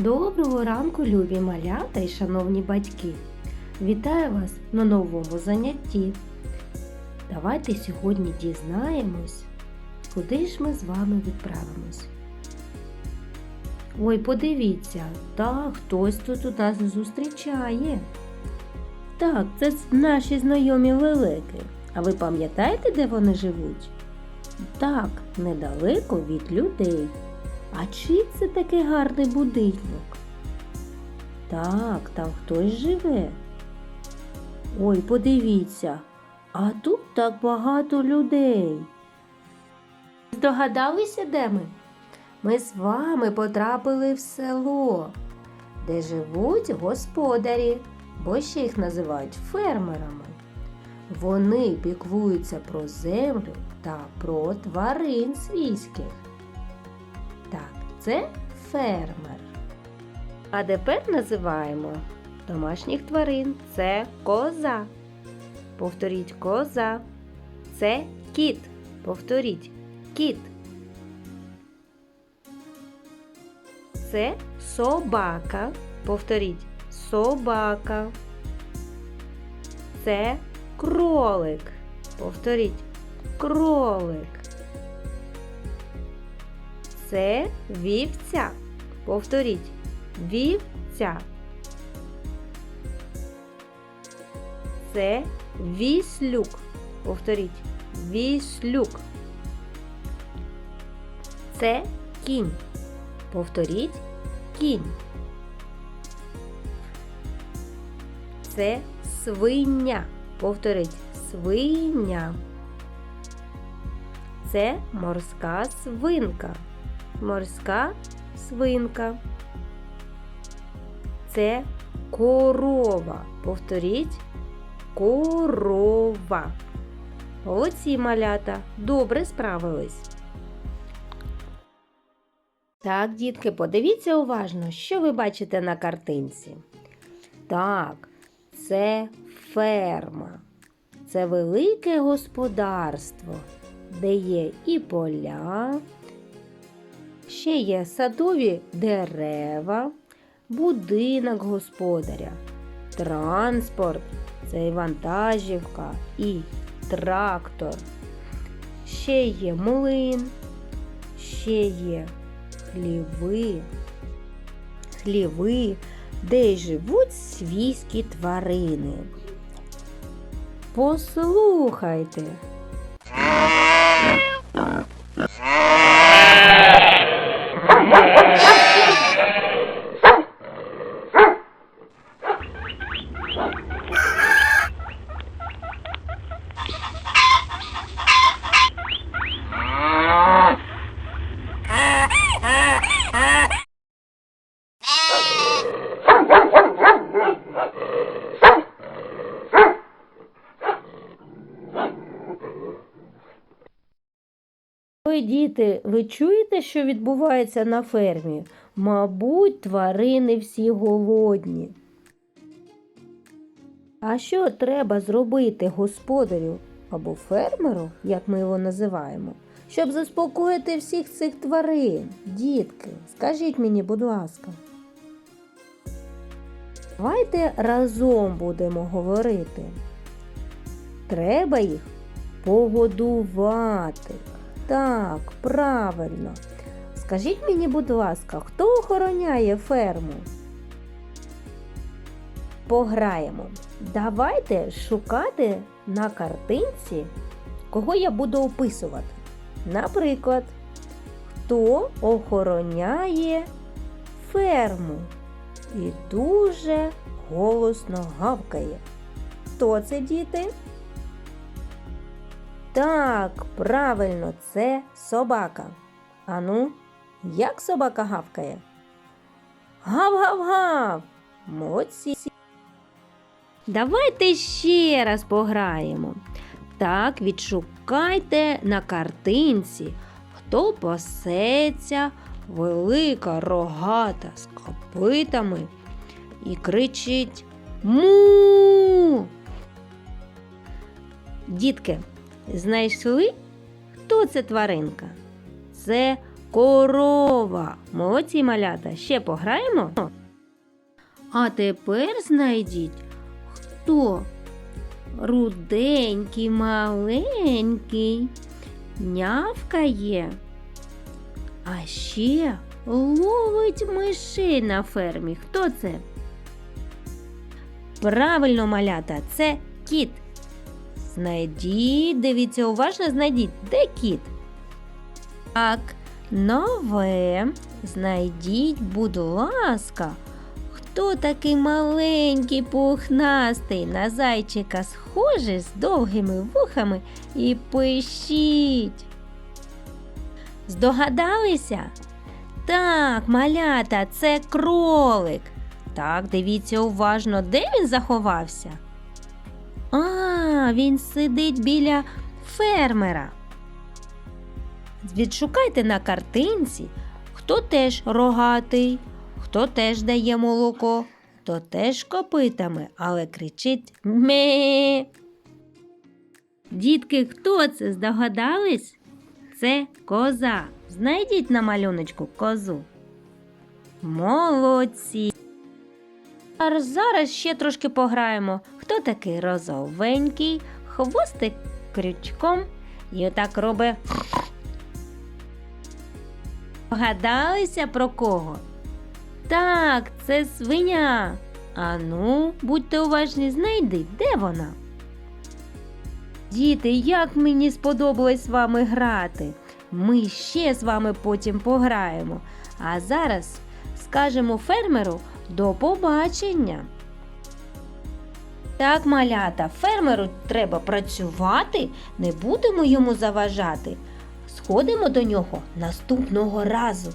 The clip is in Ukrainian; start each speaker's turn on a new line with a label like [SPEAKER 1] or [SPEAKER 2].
[SPEAKER 1] Доброго ранку, любі малята і шановні батьки! Вітаю вас на новому занятті. Давайте сьогодні дізнаємось, куди ж ми з вами відправимось. Ой, подивіться, так, хтось тут у нас зустрічає. Так, це наші знайомі лелеки. А ви пам'ятаєте, де вони живуть? Так, недалеко від людей. А чий це такий гарний будинок? Так, там хтось живе. Ой, подивіться, а тут так багато людей. Здогадалися, де ми? Ми з вами потрапили в село, де живуть господарі, бо ще їх називають фермерами. Вони піклуються про землю та про тварин свійських. Це фермер. А тепер називаємо домашніх тварин це коза. Повторіть коза. Це кіт. Повторіть кіт. Це собака. Повторіть собака. Це кролик. Повторіть кролик. Це вівця. Повторіть вівця. Це віслюк. Повторіть віслюк. Це кінь. Повторіть кінь. Це свиня. Повторіть свиня. Це морська свинка. Морська свинка. Це корова. Повторіть корова. Молодці малята. Добре справились. Так, дітки, подивіться уважно, що ви бачите на картинці. Так, це ферма. Це велике господарство, де є і поля, ще є садові дерева, будинок господаря, транспорт, це і вантажівка і трактор. Ще є млин, ще є хліви, хліви, де живуть свійські тварини. Послухайте. Ой, діти, ви чуєте, що відбувається на фермі? Мабуть, тварини всі голодні. А що треба зробити господарю або фермеру, як ми його називаємо, щоб заспокоїти всіх цих тварин? Дітки, скажіть мені, будь ласка. Давайте разом будемо говорити. Треба їх погодувати. Так, правильно. Скажіть мені, будь ласка, хто охороняє ферму? Пограємо. Давайте шукати на картинці, кого я буду описувати. Наприклад, хто охороняє ферму і дуже голосно гавкає. Хто це, діти? Так, правильно, це собака. Ану, як собака гавкає? Гав-гав-гав! Молодці. Давайте ще раз пограємо. Так, відшукайте на картинці, хто пасеться, велика рогата з копитами і кричить Му. Дітки, знайшли, хто це тваринка? Це Корова. Молодці малята. Ще пограємо. А тепер знайдіть, хто руденький, маленький, нявкає, а ще ловить мишей на фермі. Хто це? Правильно, малята, це кіт. Знайдіть, дивіться уважно, знайдіть, де кіт? Так, нове. Знайдіть, будь ласка, хто такий маленький, пухнастий, на зайчика схожий з довгими вухами і пишіть. Здогадалися? Так, малята, це кролик. Так, дивіться уважно, де він заховався. А, він сидить біля фермера. Відшукайте на картинці, хто теж рогатий, хто теж дає молоко, хто теж копитами, але кричить ме. Дітки, хто це здогадались? Це коза. Знайдіть на малюночку козу. Молодці. А зараз ще трошки пограємо. Хто такий розовенький, хвостик крючком і отак робить. Погадалися про кого? Так, це свиня. Ану, будьте уважні, знайди, де вона? Діти, як мені сподобалось з вами грати. Ми ще з вами потім пограємо. А зараз скажемо фермеру до побачення. Так, малята, фермеру треба працювати, не будемо йому заважати. Сходимо до нього наступного разу.